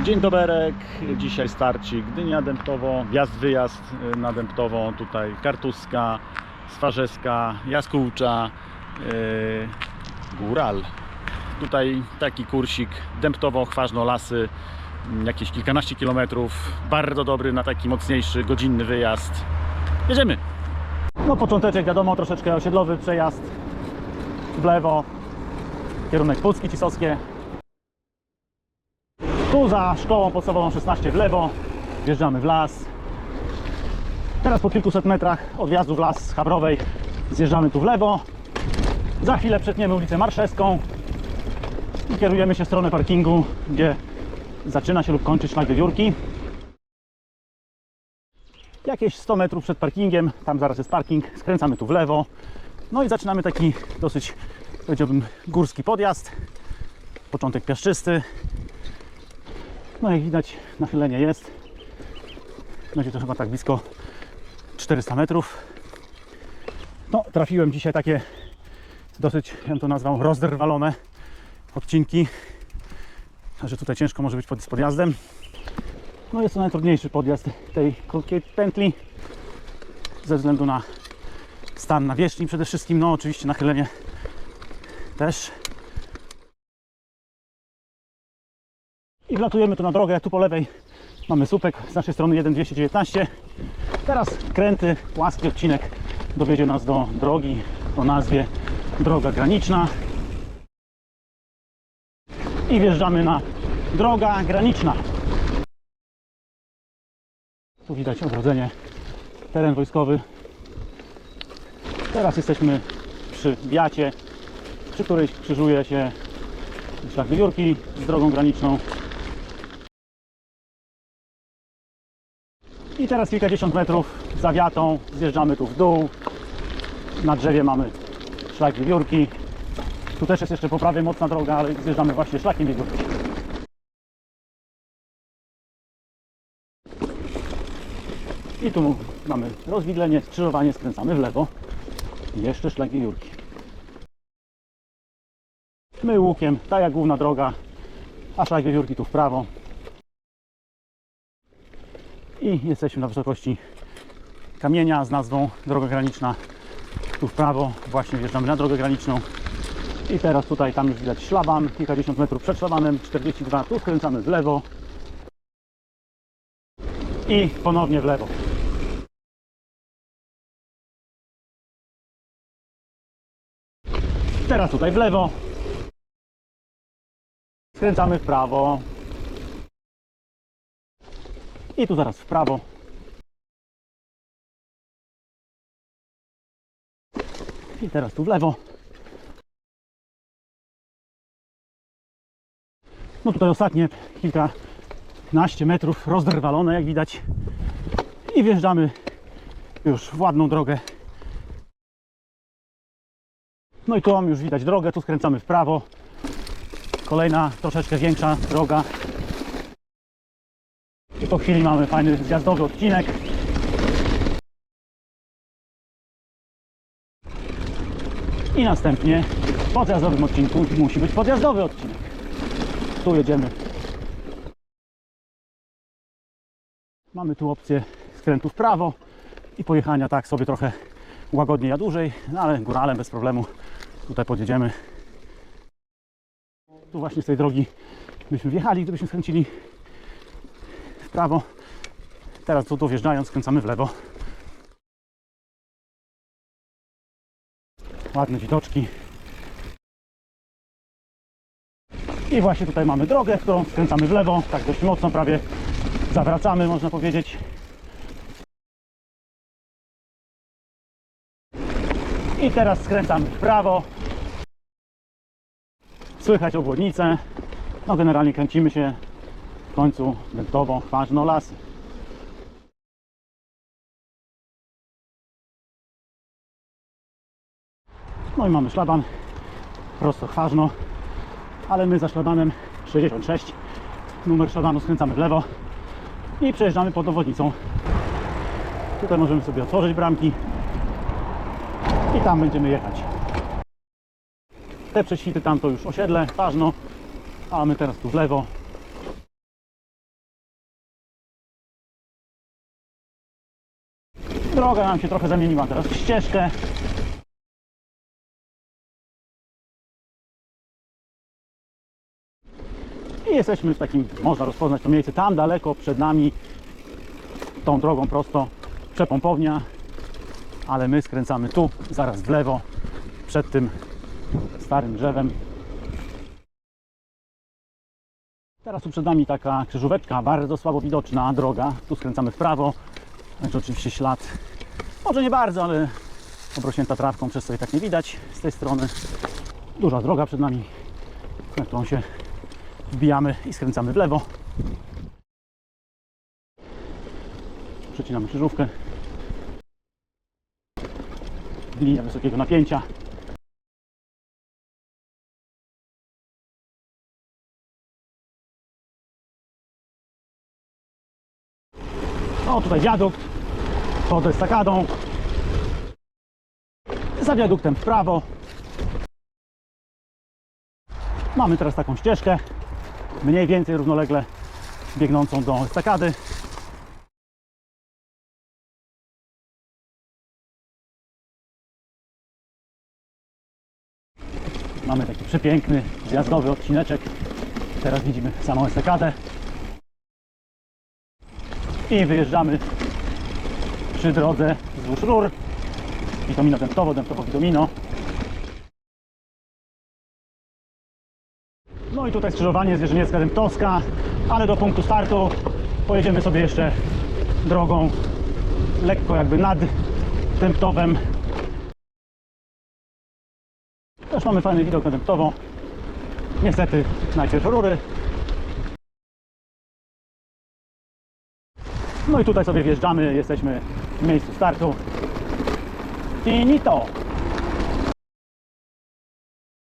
Y, Dzień doberek, dzisiaj starci Gdynia Dębtowo, wjazd, wyjazd y, na Dębtową, tutaj Kartuska, Swarzeska, Jaskółcza, yy, Góral. Tutaj taki kursik Dębtowo, Chważno, Lasy, jakieś kilkanaście kilometrów, bardzo dobry na taki mocniejszy, godzinny wyjazd. Jedziemy! No począteczek wiadomo, troszeczkę osiedlowy przejazd w lewo, kierunek Pucki Cisowskie, tu za szkołą podstawową 16 w lewo, wjeżdżamy w las. Teraz po kilkuset metrach od wjazdu w las z Chabrowej zjeżdżamy tu w lewo. Za chwilę przetniemy ulicę Marszewską i kierujemy się w stronę parkingu, gdzie zaczyna się lub kończy szlak wiewiórki. Jakieś 100 metrów przed parkingiem, tam zaraz jest parking, skręcamy tu w lewo. No i zaczynamy taki dosyć, powiedziałbym, górski podjazd. Początek piaszczysty, no jak widać nachylenie jest. Będzie to chyba tak blisko 400 metrów. No trafiłem dzisiaj takie dosyć, ja to nazwał rozderwalone odcinki. Także tutaj ciężko może być pod, z podjazdem. No jest to najtrudniejszy podjazd tej krótkiej pętli. Ze względu na stan nawierzchni przede wszystkim. No oczywiście nachylenie też. I wlatujemy tu na drogę. Tu po lewej mamy słupek z naszej strony 1219. Teraz kręty, płaski odcinek dowiedzie nas do drogi o nazwie Droga Graniczna. I wjeżdżamy na Droga Graniczna. Tu widać ogrodzenie, teren wojskowy. Teraz jesteśmy przy Biacie, przy której krzyżuje się szlak Wiewiórki z drogą graniczną. I teraz kilkadziesiąt metrów za wiatą zjeżdżamy tu w dół. Na drzewie mamy szlak wiewiórki. Tu też jest jeszcze po prawej mocna droga, ale zjeżdżamy właśnie szlakiem wiewiórki. I tu mamy rozwidlenie, skrzyżowanie, skręcamy w lewo. Jeszcze szlak wiewiórki. My łukiem, tak jak główna droga, a szlak wiewiórki tu w prawo i jesteśmy na wysokości kamienia z nazwą droga graniczna. Tu w prawo właśnie wjeżdżamy na drogę graniczną. I teraz tutaj tam już widać szlaban kilkadziesiąt metrów przed szlabanem 42 tu skręcamy w lewo. I ponownie w lewo. Teraz tutaj w lewo. Skręcamy w prawo i tu zaraz w prawo. I teraz tu w lewo. No tutaj ostatnie kilkanaście metrów rozdrwalone, jak widać. I wjeżdżamy już w ładną drogę. No i tu już widać drogę, tu skręcamy w prawo. Kolejna, troszeczkę większa droga. Po chwili mamy fajny zjazdowy odcinek. I następnie w podjazdowym odcinku musi być podjazdowy odcinek. Tu jedziemy. Mamy tu opcję skrętu w prawo i pojechania tak sobie trochę łagodniej, a dłużej, no ale góralem bez problemu tutaj podjedziemy. Tu właśnie z tej drogi byśmy wjechali, gdybyśmy skręcili prawo. Teraz tu dojeżdżając skręcamy w lewo. Ładne widoczki. I właśnie tutaj mamy drogę, którą skręcamy w lewo, tak dość mocno, prawie zawracamy, można powiedzieć. I teraz skręcamy w prawo. Słychać obwodnicę. No generalnie kręcimy się w końcu dębtowo, chważno lasy. No i mamy szlaban prosto chważno, ale my za szlabanem 66 numer szlabanu skręcamy w lewo i przejeżdżamy pod obwodnicą. Tutaj możemy sobie otworzyć bramki i tam będziemy jechać. Te prześwity tam to już osiedle, ważno, a my teraz tu w lewo Droga nam się trochę zamieniła teraz w ścieżkę. I jesteśmy w takim, można rozpoznać to miejsce tam daleko przed nami, tą drogą prosto, przepompownia, ale my skręcamy tu, zaraz w lewo, przed tym starym drzewem. Teraz tu przed nami taka krzyżóweczka, bardzo słabo widoczna droga. Tu skręcamy w prawo. Znaczy oczywiście ślad, może nie bardzo, ale obrośnięta trawką, przez co i tak nie widać z tej strony. Duża droga przed nami, na którą się wbijamy i skręcamy w lewo. Przecinamy krzyżówkę. Linia wysokiego napięcia. O, tutaj wiadukt. Pod estakadą. Za wiaduktem w prawo. Mamy teraz taką ścieżkę, mniej więcej równolegle biegnącą do estakady. Mamy taki przepiękny, zjazdowy odcineczek. Teraz widzimy samą estakadę. I wyjeżdżamy przy drodze wzdłuż rur. Witomino dęptowo, dęptowo witomino. No i tutaj skrzyżowanie Zwierzyniecka Dęptowska, ale do punktu startu pojedziemy sobie jeszcze drogą lekko jakby nad Dęptowem. Też mamy fajny widok na Dęptowo. Niestety najpierw rury. No i tutaj sobie wjeżdżamy, jesteśmy miejscu startu. Finito!